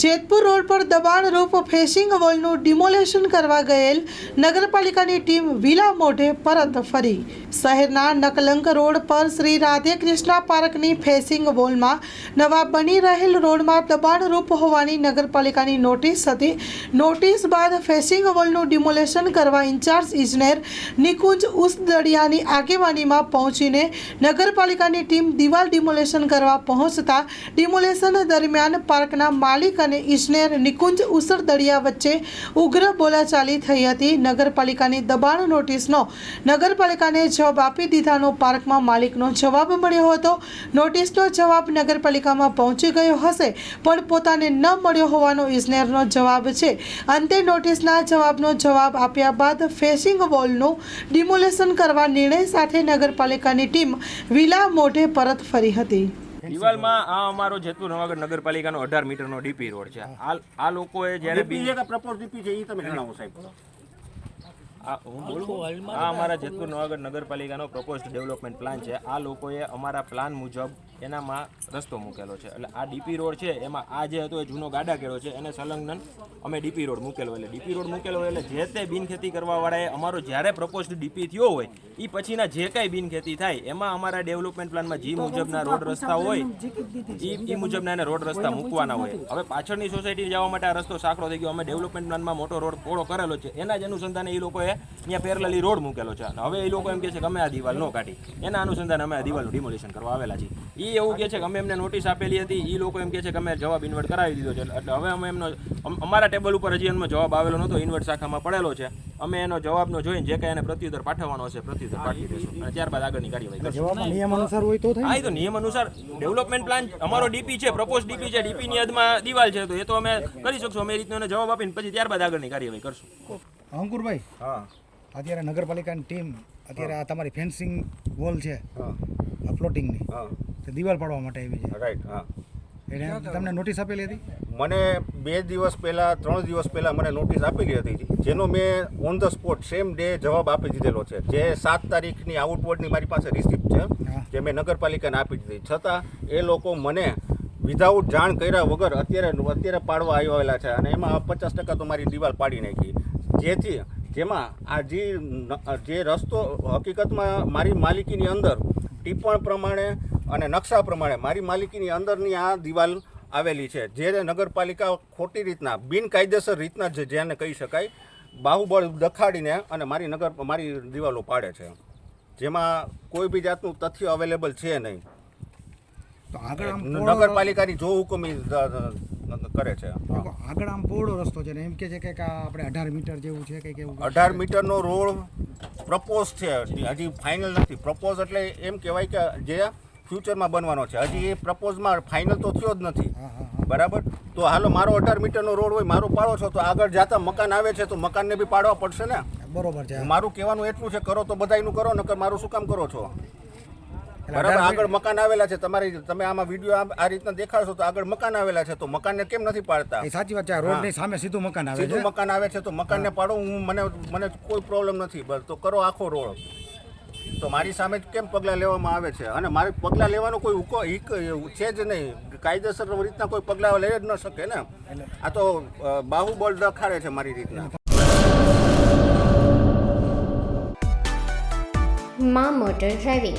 Jetpur road પર દબાણરૂપ facing વોલનું demolition કરવા ગયેલ નગરપાલિકાની ટીમ વિલા મોઢે પરત ફરી. શહેરના નકલંક રોડ પર શ્રી રાધે કૃષ્ણા પાર્કની ફેસિંગ વોલમાં નવા બની રહેલ રોડમાં દબાણરૂપ હોવાની નગરપાલિકાની નોટિસ હતી. નોટિસ બાદ ફેસિંગ વોલનું ડિમોલેશન કરવા ઇન્ચાર્જ ઇજનેર નિકુંજ ઉસદડિયાની આગેવાનીમાં પહોંચીને નગરપાલિકાની ટીમ દિવાલ ડિમોલેશન કરવા પહોંચતા ડિમોલેશન દરમિયાન પાર્કના માલિક અને ઇજનેર નિકુંજ ઉસરદડિયા વચ્ચે ઉગ્ર બોલાચાલી થઈ હતી. નગરપાલિકાની દબાણ નોટિસનો નગરપાલિકાને જવાબ આપી દીધાનો પાર્કમાં માલિકનો જવાબ મળ્યો હતો. નોટિસનો જવાબ નગરપાલિકામાં પહોંચી ગયો હશે, પણ પોતાને ન મળ્યો હોવાનો ઇજનેરનો જવાબ છે. અંતે નોટિસના જવાબનો જવાબ આપ્યા બાદ ફેસિંગ વોલનું ડિમોલેશન કરવા નિર્ણય સાથે નગરપાલિકાની ટીમ વિલા મોઢે પરત ફરી હતી. દિવાલમાં આ અમારો જેતપુર નવાગઢ નગરપાલિકાનો અઢાર મીટરનો ડીપી રોડ છે. આ લોકોએ જ્યારે બી ડીપી છે કે પ્રપોઝ ડીપી છે એ તમે જણાવો સાહેબ. આ હું બોલું? આ અમારા જેતપુર નવાગઢ નગરપાલિકાનો પ્રપોઝ ડેવલપમેન્ટ પ્લાન છે. આ લોકોએ અમારા પ્લાન મુજબ એનામાં રસ્તો મૂકેલો છે. એટલે આ ડીપી રોડ છે એમાં આ જે હતો એ જૂનો ગાડા કેળો છે એને સંલગ્ન અમે ડીપી રોડ મૂકેલો એટલે ડીપી રોડ મૂકેલો એટલે જે તે બિનખેતી કરવાવાળાએ અમારો જ્યારે પ્રપોઝ ડીપી થયો હોય એ પછીના જે કાંઈ બિનખેતી થાય એમાં અમારા ડેવલપમેન્ટ પ્લાનમાં જે મુજબના રોડ રસ્તા હોય એ એ મુજબના એને રોડ રસ્તા મૂકવાના હોય. હવે પાછળની સોસાયટી જવા માટે આ રસ્તો સાંકડો થઈ ગયો. અમે ડેવલપમેન્ટ પ્લાનમાં મોટો રોડ પોળો કરેલો છે. એના જ અનુસંધાને એ લોકોએ અહીંયા પેરેલલી રોડ મૂકેલો છે. અને હવે એ લોકો એમ કહે છે કે અમે આ દિવાલ ન કાઢી. એના અનુસંધાને અમે આ દિવાલનું ડિમોલિશન કરવા આવેલા છીએ. એ એવું કહે છે કે અમે એમને નોટિસ આપેલી હતી. એ લોકો એમ કહે છે કે અમે જવાબ ઇન્વર્ટ કરાવી દીધો છે. એટલે હવે અમે એમનો અમારા ટેબલ ઉપર હજી એમનો જવાબ આવેલો નહોતો. ઇન્વર્ટ શાખામાં પડેલો છે. અમે એનો જવાબનો જોઈને જે કાંઈ એને પ્રત્યુત્તર પાઠવવાનો હશે પ્રત્યુત્તર પાઠવી દઈશું. અને ત્યારબાદ આગળની કાર્યવાહી કરશું. નિયમ અનુસાર હોય તો હા એ તો નિયમ અનુસાર ડેવલપમેન્ટ પ્લાન અમારો ડીપી છે પ્રપોઝ ડીપી છે ડીપી ની હદમાં દિવાલ છે. તો એ તો અમે કરી શકશું. અમે રીતનો જવાબ આપીને પછી ત્યારબાદ આગળની કાર્યવાહી કરશું. અંકુરભાઈ? હા. અત્યારે નગરપાલિકાની ટીમ અત્યારે આ તમારી ફેન્સિંગ વોલ છે હા. આ ફ્લોટિંગની. હા. તે દિવાલ પાડવા માટે આવી છે. રાઈટ હા. એટલે તમને નોટિસ આપેલી હતી? મને બે દિવસ પહેલાં ત્રણ દિવસ પહેલાં મને નોટિસ આપેલી હતી. જેનો મેં on the spot same day જવાબ આપી દીધેલો છે. જે સાત તારીખની આઉટવર્ડની મારી પાસે રિસિપ્ટ છે જે મેં નગરપાલિકાને આપી દીધી. છતાં એ લોકો મને વિધાઉટ જાણ કર્યા વગર અત્યારે અત્યારે પાડવા આવેલા છે. અને એમાં પચાસ ટકા તો મારી દિવાલ પાડી નાખી. જેથી જેમાં આ જે જે રસ્તો હકીકતમાં મારી માલિકીની અંદર ટીપણ પ્રમાણે અને નકશા પ્રમાણે મારી માલિકીની અંદરની આ દિવાલ આવેલી છે જે નગરપાલિકા ખોટી રીતના બિનકાયદેસર રીતના જ જેને કહી શકાય બાહુબળ દખાડીને અને મારી નગર મારી દિવાલો પાડે છે. જેમાં કોઈ બી જાતનું તથ્ય અવેલેબલ છે નહીં. તો આગળ નગરપાલિકાની જો હુકમ કરે છે. આગળ આમ પહોળો રસ્તો છે ને એમ કે છે કે આપણે અઢાર મીટર જેવું છે કે એવું અઢાર મીટરનો રોડ પ્રપોઝ છે. હજી ફાઇનલ નથી. પ્રપોઝ એટલે એમ કહેવાય કે જે ફ્યુચરમાં બનવાનો છે. હજી એ પ્રપોઝમાં ફાઇનલ તો થયો જ નથી. બરાબર? તો હાલો મારો અઢાર મીટરનો રોડ હોય મારો પાડો છો તો આગળ જાતા મકાન આવે છે તો મકાનને બી પાડવા પડશે ને? બરોબર છે. મારું કહેવાનું એટલું છે કરો તો બધાયનું કરો નકર મારું શું કામ કરો છો? બરાબર આગળ મકાન આવેલા છે તમારી તમે આમાં વીડિયો આ રીતના દેખાડશો તો આગળ મકાન આવેલા છે તો મકાનને કેમ નથી પાડતા? એ સાચી વાત છે રોડની સામે સીધું મકાન આવે સીધું મકાન આવે છે તો મકાનને પાડો હું મને મને કોઈ પ્રોબ્લેમ નથી બસ તો કરો આખો રોડ. તો મારી સામે જ કેમ પગલાં લેવામાં આવે છે? અને મારે પગલાં લેવાનો કોઈ હુકો હિક છે જ નહીં. કાયદેસર રીતના કોઈ પગલાં લઈ જ ન શકે ને. આ તો બાહુબળ દખાડે છે મારી રીતના. મા motor driving.